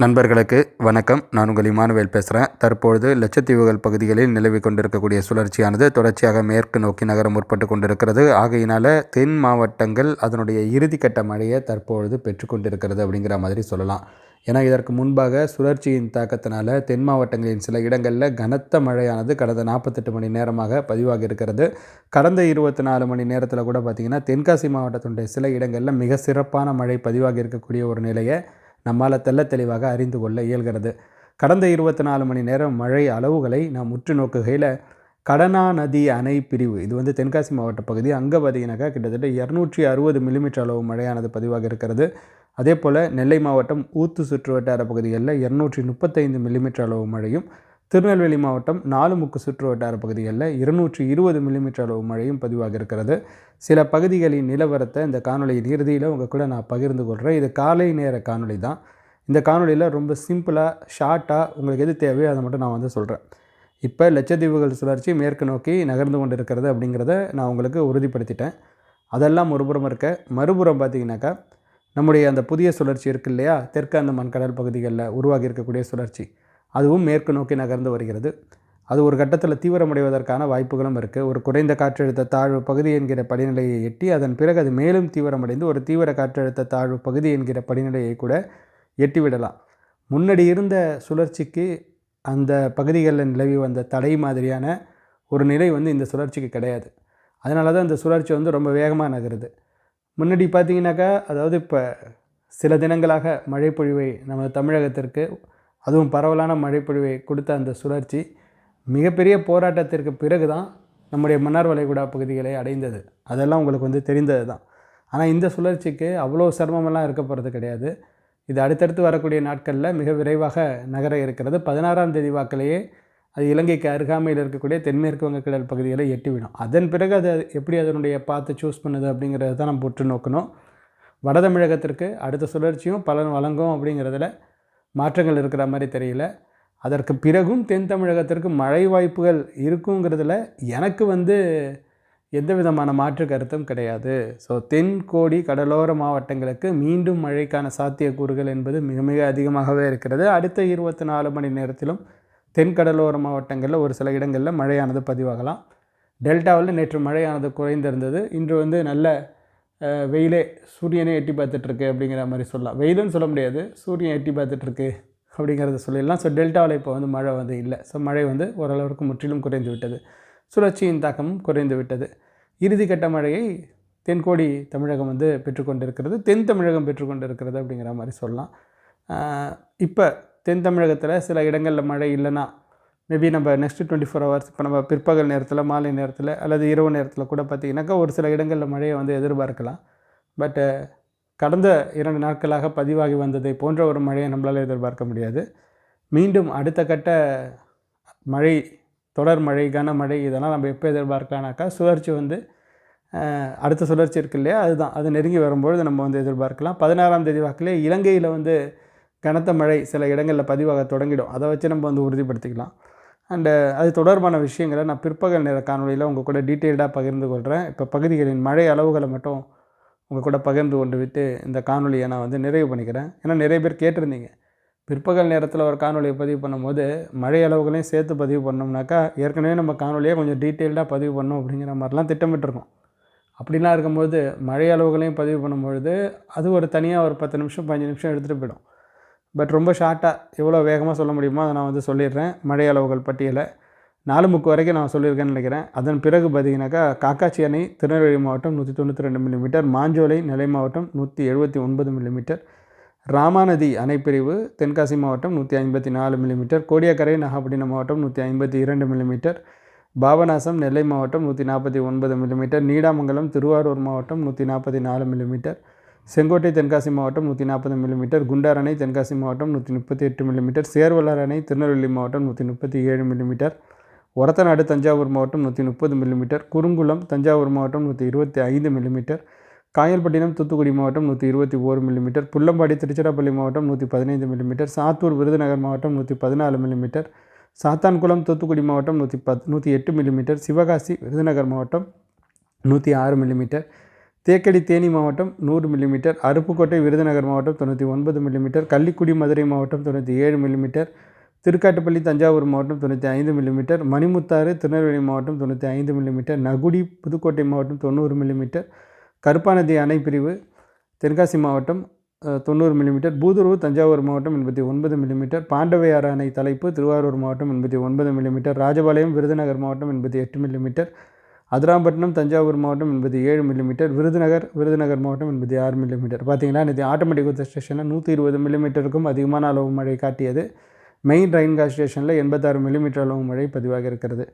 நண்பர்களுக்கு வணக்கம். நான் உங்கள் இமானுவேல் பேசுகிறேன் தற்பொழுது லட்சத்தீவுகள் பகுதிகளில் நிலவி கொண்டிருக்கக்கூடிய சுழற்சியானது தொடர்ச்சியாக மேற்கு நோக்கி நகரம் முற்பட்டு கொண்டிருக்கிறது. ஆகையினால தென் மாவட்டங்கள் அதனுடைய இறுதிக்கட்ட மழையை தற்பொழுது பெற்றுக்கொண்டிருக்கிறது அப்படிங்கிற மாதிரி சொல்லலாம். ஏன்னா இதற்கு முன்பாக சுழற்சியின் தாக்கத்தினால தென் மாவட்டங்களின் சில இடங்களில் கனத்த மழையானது கடந்த நாற்பத்தெட்டு மணி நேரமாக பதிவாகி இருக்கிறது. கடந்த இருபத்தி நாலு மணி நேரத்தில் கூட பார்த்திங்கன்னா தென்காசி மாவட்டத்தினுடைய சில இடங்களில் மிக சிறப்பான மழை பதிவாகி இருக்கக்கூடிய ஒரு நிலையை நம்மால் தெல்ல தெளிவாக அறிந்து கொள்ள இயல்கிறது. கடந்த இருபத்தி நாலு மணி நேரம் மழை அளவுகளை நாம் உற்று நோக்குகையில் கடனா நதி அணை பிரிவு இது வந்து தென்காசி மாவட்ட பகுதி அங்கே பார்த்தீங்கன்னாக்கா கிட்டத்தட்ட இரநூற்றி அறுபது மில்லிமீட்டர் அளவு மழையானது பதிவாக இருக்கிறது. அதே போல் நெல்லை மாவட்டம் ஊத்து சுற்று வட்டார பகுதிகளில் இரநூற்றி முப்பத்தைந்து மில்லிமீட்டர் அளவு மழையும் திருநெல்வேலி மாவட்டம் நாலு முக்கு சுற்று வட்டார பகுதிகளில் இருநூற்றி இருபது மில்லிமீட்டர் அளவு மழையும் பதிவாக இருக்கிறது. சில பகுதிகளின் நிலவரத்தை இந்த காணொலியின் இறுதியில் உங்கள் கூட நான் பகிர்ந்து கொள்கிறேன் இது காலை நேர காணொளி தான். இந்த காணொலியில் ரொம்ப சிம்பிளாக ஷார்ட்டாக உங்களுக்கு எது தேவையோ அதை மட்டும் நான் வந்து சொல்கிறேன் இப்போ லட்சத்தீவுகள் சுழற்சி மேற்கு நோக்கி நகர்ந்து கொண்டு இருக்கிறது அப்படிங்கிறத நான் உங்களுக்கு உறுதிப்படுத்திட்டேன். அதெல்லாம் ஒருபுறம் இருக்க மறுபுறம் பார்த்தீங்கன்னாக்கா நம்முடைய அந்த புதிய சுழற்சி இருக்கு இல்லையா? தெற்கு அந்த கடல் பகுதிகளில் உருவாகி இருக்கக்கூடிய சுழற்சி. அதுவும் மேற்கு நோக்கி நகர்ந்து வருகிறது. அது ஒரு கட்டத்தில் தீவிரமடைவதற்கான வாய்ப்புகளும் இருக்குது ஒரு குறைந்த காற்றழுத்த தாழ்வு பகுதி என்கிற படிநிலையை எட்டி அதன் பிறகு அது மேலும் தீவிரமடைந்து ஒரு தீவிர காற்றழுத்த தாழ்வு பகுதி என்கிற படிநிலையை கூட எட்டிவிடலாம். முன்னாடி இருந்த சுழற்சிக்கு அந்த பகுதிகளில் நிலவி வந்த தடை மாதிரியான ஒரு நிலை வந்து இந்த சுழற்சிக்கு கிடையாது. அதனால தான் இந்த சுழற்சி வந்து ரொம்ப வேகமாக நகருது. முன்னாடி பார்த்தீங்கன்னாக்கா அதாவது இப்போ சில தினங்களாக மழைப்பொழிவை நம்ம தமிழகத்திற்கு அதுவும் பரவலான மழைப்பொழிவை கொடுத்த அந்த சுழற்சி மிகப்பெரிய போராட்டத்திற்கு பிறகு தான் நம்முடைய மன்னார் வளைகுடா பகுதிகளை அடைந்தது. அதெல்லாம் உங்களுக்கு வந்து தெரிந்தது தான் ஆனால் இந்த சுழற்சிக்கு அவ்வளோ சிரமமெல்லாம் இருக்க போகிறது கிடையாது. இது அடுத்தடுத்து வரக்கூடிய நாட்களில் மிக விரைவாக நகர இருக்கிறது. பதினாறாம் தேதி வாக்கிலேயே அது இலங்கைக்கு அருகாமையில் இருக்கக்கூடிய தென்மேற்கு வங்கக்கடல் பகுதிகளை எட்டிவிடும். அதன் பிறகு அது எப்படி அதனுடைய பார்த்து சூஸ் பண்ணுது அப்படிங்கிறத தான் நம்ம உற்று நோக்கணும். வட தமிழகத்திற்கு அடுத்த சுழற்சியும் பலன் வழங்கும் அப்படிங்கிறதுல மாற்றங்கள் இருக்கிற மாதிரி தெரியல. அதற்கு பிறகும் தென் தமிழகத்திற்கு மழை வாய்ப்புகள் இருக்குங்கிறதுல எனக்கு வந்து எந்த விதமான மாற்று கருத்தும் கிடையாது. ஸோ தென்கோடி கடலோர மாவட்டங்களுக்கு மீண்டும் மழைக்கான சாத்தியக்கூறுகள் என்பது மிக மிக அதிகமாகவே இருக்கிறது. அடுத்த இருபத்தி நாலு மணி நேரத்திலும் தென் கடலோர மாவட்டங்களில் ஒரு சில இடங்களில் மழையானது பதிவாகலாம். டெல்டாவில் நேற்று மழையானது குறைந்திருந்தது. இன்று வந்து நல்ல வெயிலே சூரியனே எட்டி பார்த்துட்ருக்கு அப்படிங்கிற மாதிரி சொல்லலாம். வெயிலுன்னு சொல்ல முடியாது சூரியன் எட்டி பார்த்துட்ருக்கு அப்படிங்கிறத சொல்லிடலாம். ஸோ டெல்டாவில் இப்போ வந்து மழை வந்து இல்லை. ஸோ மழை வந்து ஓரளவுக்கு முற்றிலும் குறைந்து விட்டது. சுழற்சியின் தாக்கமும் குறைந்து விட்டது. இறுதிக்கட்ட மழையை தென்கோடி தமிழகம் வந்து பெற்றுக்கொண்டிருக்கிறது தென் தமிழகம் பெற்றுக்கொண்டிருக்கிறது அப்படிங்கிற மாதிரி சொல்லலாம். இப்போ தென் தமிழகத்தில் சில இடங்களில் மழை இல்லைன்னா மேபி நம்ம நெக்ஸ்ட்டு டுவெண்ட்டி ஃபோர் ஹவர்ஸ் இப்போ நம்ம பிற்பகல் நேரத்தில் மாலை நேரத்தில் அல்லது இரவு நேரத்தில் கூட பார்த்திங்கனாக்கா ஒரு சில இடங்களில் மழையை வந்து எதிர்பார்க்கலாம். பட்டு கடந்த இரண்டு நாட்களாக பதிவாகி வந்ததை போன்ற ஒரு மழையை நம்மளால் எதிர்பார்க்க முடியாது. மீண்டும் அடுத்த கட்ட மழை தொடர் மழை கனமழை இதெல்லாம் நம்ம எப்போ எதிர்பார்க்கலாம்னாக்கா சுழற்சி வந்து அடுத்த சுழற்சி இருக்கு இல்லையா? அதுதான். அது நெருங்கி வரும்பொழுது நம்ம வந்து எதிர்பார்க்கலாம். பதினாறாம் தேதி வாக்கிலே இலங்கையில் வந்து கனத்த மழை சில இடங்களில் பதிவாக தொடங்கிடும். அதை வச்சு நம்ம வந்து உறுதிப்படுத்திக்கலாம். அண்டு அது தொடர்பான விஷயங்களை நான் பிற்பகல் நேர காணொலியில் உங்கள் கூட டீட்டெயில்டாக பகிர்ந்து கொள்கிறேன் இப்போ பகுதிகளின் மழை அளவுகளை மட்டும் உங்கள் கூட பகிர்ந்து கொண்டு விட்டு இந்த காணொலியை நான் வந்து நிறைவு பண்ணிக்கிறேன். ஏன்னா நிறைய பேர் கேட்டிருந்தீங்க. பிற்பகல் நேரத்தில் ஒரு காணொலியை பதிவு பண்ணும்போது மழை அளவுகளையும் சேர்த்து பதிவு பண்ணோம்னாக்கா ஏற்கனவே நம்ம காணொலியை கொஞ்சம் டீட்டெயில்டாக பதிவு பண்ணோம் அப்படிங்கிற மாதிரிலாம் திட்டமிட்டிருக்கோம். அப்படிலாம் இருக்கும்போது மழை அளவுகளையும் பதிவு பண்ணும்பொழுது அது ஒரு தனியாக ஒரு பத்து நிமிஷம் பதினஞ்சு நிமிஷம் எடுத்துகிட்டு போயிடும். பட் ரொம்ப ஷார்ட்டாக எவ்வளோ வேகமாக சொல்ல முடியுமோ அதை நான் வந்து சொல்லிடுறேன். மழை அளவுகள் பட்டியலை. நாலு முக்கு வரைக்கும் நான் சொல்லியிருக்கேன்னு நினைக்கிறேன். அதன் பிறகு பார்த்தீங்கன்னாக்கா காக்காச்சி அணை திருநெல்வேலி மாவட்டம் நூற்றி தொண்ணூற்றி ரெண்டு மில்லிமீட்டர் மாஞ்சோலை நெல்லை மாவட்டம் நூற்றி எழுபத்தி ஒன்பது மில்லிமீட்டர் ராமாநதி அணைப்பிரிவு தென்காசி மாவட்டம் நூற்றி ஐம்பத்தி நாலு மில்லிமீட்டர் கோடியக்கரை நாகப்பட்டினம் மாவட்டம் நூற்றி ஐம்பத்தி இரண்டு மில்லிமீட்டர் பாபநாசம் நெல்லை மாவட்டம் நூற்றி நாற்பத்தி ஒன்பது மில்லிமீட்டர் நீடாமங்கலம் திருவாரூர் மாவட்டம் நூற்றி நாற்பத்தி நாலு மில்லிமீட்டர் செங்கோட்டை தென்காசி மாவட்டம் நூற்றி நாற்பது மில்லிமீட்டர் குண்டார் அணை தென்காசி மாவட்டம் நூற்றி முப்பத்தி எட்டு மில்லிமீட்டர் சேர்வலர் அணை திருநெல்வேலி மாவட்டம் நூற்றி முப்பத்தி ஏழு மில்லிமீட்டர் ஒரத்தநாடு தஞ்சாவூர் மாவட்டம் நூற்றி முப்பது மில்லிமீட்டர் குறுங்குளம் தஞ்சாவூர் மாவட்டம் நூற்றி இருபத்தி ஐந்து மில்லிமீட்டர் காயல்பட்டினம் தூத்துக்குடி மாவட்டம் நூற்றி இருபத்தி ஓரு மில்லிமீட்டர் புல்லம்பாடி திருச்சிராப்பள்ளி மாவட்டம் நூற்றி பதினைந்து மில்லிமீட்டர் சாத்தூர் விருதுநகர் மாவட்டம் நூற்றி பதினாலு மில்லிமீட்டர் சாத்தான்குளம் தூத்துக்குடி மாவட்டம் நூற்றி பத் நூற்றி எட்டு மில்லிமீட்டர் சிவகாசி விருதுநகர் மாவட்டம் நூற்றி ஆறு மில்லிமீட்டர் தேக்கடி தேனி மாவட்டம் நூறு மில்லிமீட்டர் அருப்புக்கோட்டை விருதுநகர் மாவட்டம் தொண்ணூற்றி ஒன்பது மில்லிமீட்டர் கள்ளிக்குடி மதுரை மாவட்டம் தொண்ணூற்றி ஏழு மில்லிமீட்டர் திருக்காட்டுப்பள்ளி தஞ்சாவூர் மாவட்டம் தொண்ணூற்றி ஐந்து மில்லிமீட்டர் மணிமுத்தாறு திருநெல்வேலி மாவட்டம் தொண்ணூற்றி ஐந்து மில்லிமீட்டர் நகுடி புதுக்கோட்டை மாவட்டம் தொண்ணூறு மில்லிமீட்டர் கருப்பாநதி அணை பிரிவு தென்காசி மாவட்டம் தொண்ணூறு மில்லிமீட்டர் பூதுருவு தஞ்சாவூர் மாவட்டம் எண்பத்தி ஒன்பது மில்லிமீட்டர் பாண்டவையாறு அணை தலைப்பு திருவாரூர் மாவட்டம் எண்பத்தி ஒன்பது மில்லிமீட்டர் ராஜபாளையம் விருதுநகர் மாவட்டம் எண்பத்தி எட்டு மில்லிமீட்டர் அதிராம்பட்டினம் தஞ்சாவூர் மாவட்டம் என்பது ஏழு மில்லிமீட்டர் விருதுநகர் விருதுநகர் மாவட்டம் என்பது ஆறு மில்லிமீட்டர் பார்த்தீங்கன்னா நேற்று ஆட்டோமேட்டிக் வெதர் ஸ்டேஷனில் நூற்றி இருபது மில்லிமீட்டருக்கும் அதிகமான அளவு மழை காட்டியது. மெயின் ரெயின் ஸ்டேஷனில் எண்பத்தாறு மில்லிமீட்டர் அளவு மழை பதிவாக இருக்கிறது.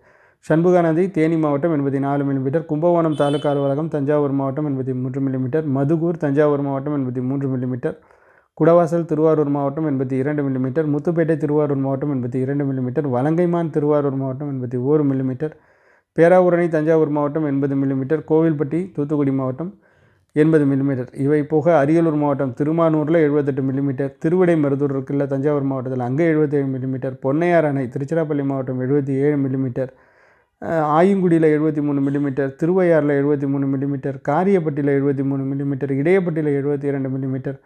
சண்முகா நதி தேனி மாவட்டம் எண்பத்தி நாலு மில்லிமீட்டர் கும்பகோணம் தாலுக்கா அலுவலகம் தஞ்சாவூர் மாவட்டம் எண்பத்தி மூன்று மில்லிமீட்டர் மதுகூர் தஞ்சாவூர் மாவட்டம் எண்பத்தி மூன்று மில்லிமீட்டர் குடவாசல் திருவாரூர் மாவட்டம் எண்பத்தி இரண்டு மில்லிமீட்டர் முத்துப்பேட்டை திருவாரூர் மாவட்டம் எண்பத்தி இரண்டு மில்லிமீட்டர் வலங்கைமான் திருவாரூர் மாவட்டம் எண்பத்தி ஓரு மில்லிமீட்டர் பேராவூரணி தஞ்சாவூர் மாவட்டம் எண்பது மில்லிமீட்டர் கோவில்பட்டி தூத்துக்குடி மாவட்டம் எண்பது மில்லிமீட்டர். இவை போக அரியலூர் மாவட்டம் திருமானூரில் எழுபத்தெட்டு மில்லிமீட்டர் திருவிடைமருதூர் இருக்குல்ல தஞ்சாவூர் மாவட்டத்தில் அங்கே எழுபத்தேழு மில்லிமீட்டர் பொன்னையார் அணை திருச்சிராப்பள்ளி மாவட்டம் எழுபத்தி ஏழு மில்லிமீட்டர் ஆயங்குடியில் எழுபத்தி மூணு மில்லிமீட்டர் திருவையாறில் எழுபத்தி மூணு மில்லிமீட்டர் காரியப்பட்டியில் எழுபத்தி மூணு மில்லிமீட்டர் இடையப்பட்டியில் எழுபத்தி இரண்டு மில்லிமீட்டர்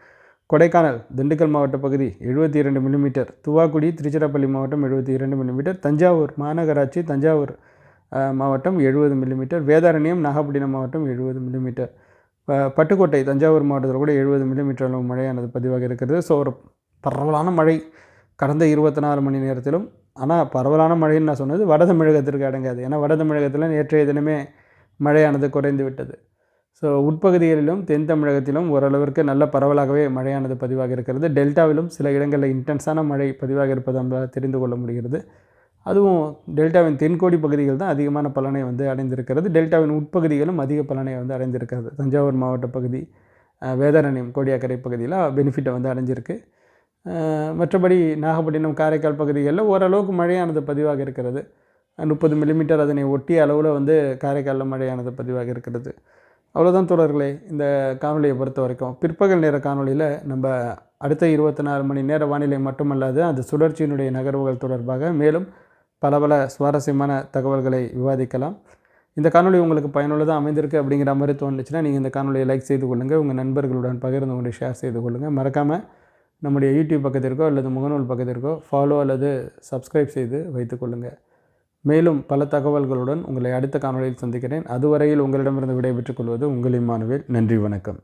கொடைக்கானல் திண்டுக்கல் மாவட்ட பகுதி எழுபத்தி இரண்டு மில்லிமீட்டர் துவாக்குடி திருச்சிராப்பள்ளி மாவட்டம் எழுபத்தி இரண்டு மில்லிமீட்டர் தஞ்சாவூர் மாநகராட்சி தஞ்சாவூர் மாவட்டம் எழுபது மில்லிமீட்டர் வேதாரண்யம் நாகப்பட்டினம் மாவட்டம் எழுபது மில்லிமீட்டர் பட்டுக்கோட்டை தஞ்சாவூர் மாவட்டத்தில் கூட எழுபது மில்லிமீட்டர் அளவு மழையானது பதிவாக இருக்கிறது. ஸோ ஒரு பரவலான மழை கடந்த இருபத்தி நாலு மணி நேரத்திலும் ஆனால் பரவலான மழைன்னு நான் சொன்னது வட தமிழகத்திற்கு அடங்காது. ஏன்னா வட தமிழகத்தில் நேற்றைய தினமே மழையானது குறைந்து விட்டது. ஸோ உட்பகுதிகளிலும் தென் தமிழகத்திலும் ஓரளவிற்கு நல்ல பரவலாகவே மழையானது பதிவாக இருக்கிறது. டெல்டாவிலும் சில இடங்களில் இன்டென்ஸான மழை பதிவாக இருப்பதாக தெரிந்து கொள்ள முடிகிறது. அதுவும் டெல்டாவின் தென்கோடி பகுதிகள் தான் அதிகமான பலனை வந்து அடைந்திருக்கிறது. டெல்டாவின் உட்பகுதிகளும் அதிக பலனை வந்து அடைந்திருக்கிறது. தஞ்சாவூர் மாவட்ட பகுதி வேதாரண்யம் கோடியாக்கரை பகுதியில் பெனிஃபிட்டை வந்து அடைஞ்சிருக்கு. மற்றபடி நாகப்பட்டினம் காரைக்கால் பகுதிகளில் ஓரளவுக்கு மழையானது பதிவாக இருக்கிறது. முப்பது மில்லிமீட்டர் அதனை ஒட்டிய அளவில் வந்து காரைக்காலில் மழையானது பதிவாக இருக்கிறது. அவ்வளோதான் தோழர்களே இந்த காணொலியை பொறுத்த வரைக்கும். பிற்பகல் நேர காணொலியில் நம்ம அடுத்த இருபத்தி நாலு மணி நேர வானிலை மட்டுமல்லாது அந்த சுழற்சியினுடைய நகர்வுகள் தொடர்பாக மேலும் பல பல சுவாரஸ்யமான தகவல்களை விவாதிக்கலாம். இந்த காணொளி உங்களுக்கு பயனுள்ளதாக அமைந்திருக்கு அப்படிங்கிற மாதிரி தோணுச்சுன்னா நீங்கள் இந்த காணொலியை லைக் செய்து கொள்ளுங்கள் உங்கள் நண்பர்களுடன் பகிர்ந்து கொண்டு ஷேர் செய்து கொள்ளுங்கள் மறக்காமல் நம்முடைய யூடியூப் பக்கத்திற்கோ அல்லது முகநூல் பக்கத்திற்கோ ஃபாலோ அல்லது சப்ஸ்கிரைப் செய்து வைத்துக்கொள்ளுங்கள் மேலும் பல தகவல்களுடன் உங்களை அடுத்த காணொலியில் சந்திக்கிறேன். அதுவரையில் உங்களிடமிருந்து விடைபெற்றுக் கொள்வது உங்கள் இம்மானுவேல். நன்றி வணக்கம்.